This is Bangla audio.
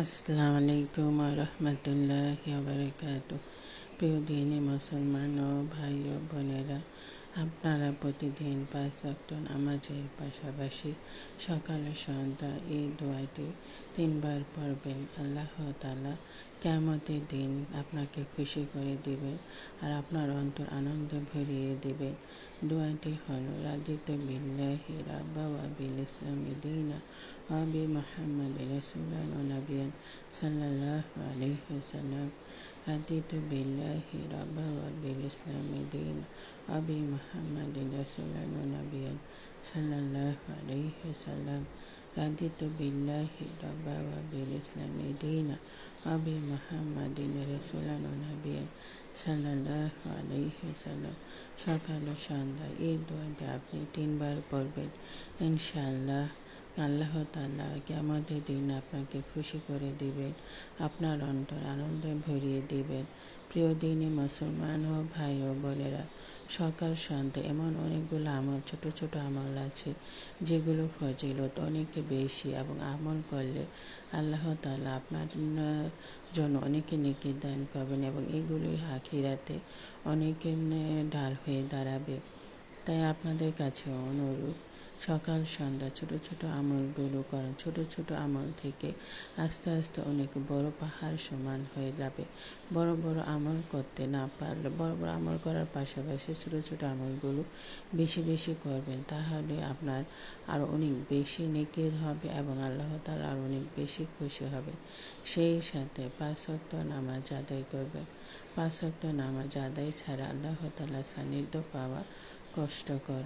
আসসালামু আলাইকুম রহমতুল্লাহ বারকাত প্রিয় দিনী মুসলমান ও ভাই ও বোনেরা আপনারা প্রতিদিন পাঁচ অক্ট নামাজের পাশাপাশি সকাল ও সন্ধ্যা এই দোয়াটি তিনবার পড়বেন। আল্লাহ তালা কেমতের দিন আপনাকে খুশি করে দিবেন আর আপনার অন্তর আনন্দে ভরিয়ে দিবেন দোয়াটি হল, রাদিত বিল্লাহি রাব্বা বিল ইসলামি দিনা ওয়া বি ওয়া নাবিয়ান সাল্লাল্লাহু আলাইহি ওয়াসাল্লাম। ওয়া বিল ইসলামি দিনা ওয়া বি মুহাম্মদ রাসূলান ওয়া নাবিয়ান সাল্লাল্লাহু আলাইহি ওয়াসাল্লাম রাদিত বিল্লাহি রাব্বা ওয়া বিল ইসলামি দিনা আবি মাহমাদিন রসুলান নবিয়ান সাল্লাহ আলহিসাল্লাম সকাল ও সন্ধ্যা এই দোয়াটা আপনি তিনবার পড়বেন ইনশাআল্লাহ আল্লাহ তাল্লাহ আমাদের দিন আপনাকে খুশি করে দিবেন, আপনার অন্তর আনন্দে ভরিয়ে দিবেন। প্রিয় দিনে মুসলমান ও ভাই ও বোনেরা, সকাল সন্ধ্যা এমন অনেকগুলো আমল, ছোট ছোট আমল আছে, যেগুলো ফজিলত অনেক বেশি এবং আমল করলে আল্লাহ তালা আপনার জন্য অনেকে নেকি দান করবেন এবং এগুলোই আখিরাতে অনেকে ঢাল হয়ে দাঁড়াবে। তাই আপনাদের কাছে অনুরোধ সকাল, সন্ধ্যা, ছোট ছোট আমলগুলো করেন। ছোট ছোট আমল থেকে আস্তে আস্তে অনেক বড় পাহাড় সমান হয়ে যাবে। বড় বড় আমল করতে না পারলে, বড় বড় আমল করার পাশাপাশি ছোট ছোট আমলগুলো বেশি বেশি করবেন, তাহলে আপনার আরও অনেক বেশি নেকির হবে এবং আল্লাহ তালা আরও অনেক বেশি খুশি হবে। সেই সাথে পাঁচ নামাজ আদায় করবেন। পাঁচ নামাজ আদায় ছাড়া আল্লাহ তালা সান্নিধ্য পাওয়া কষ্টকর।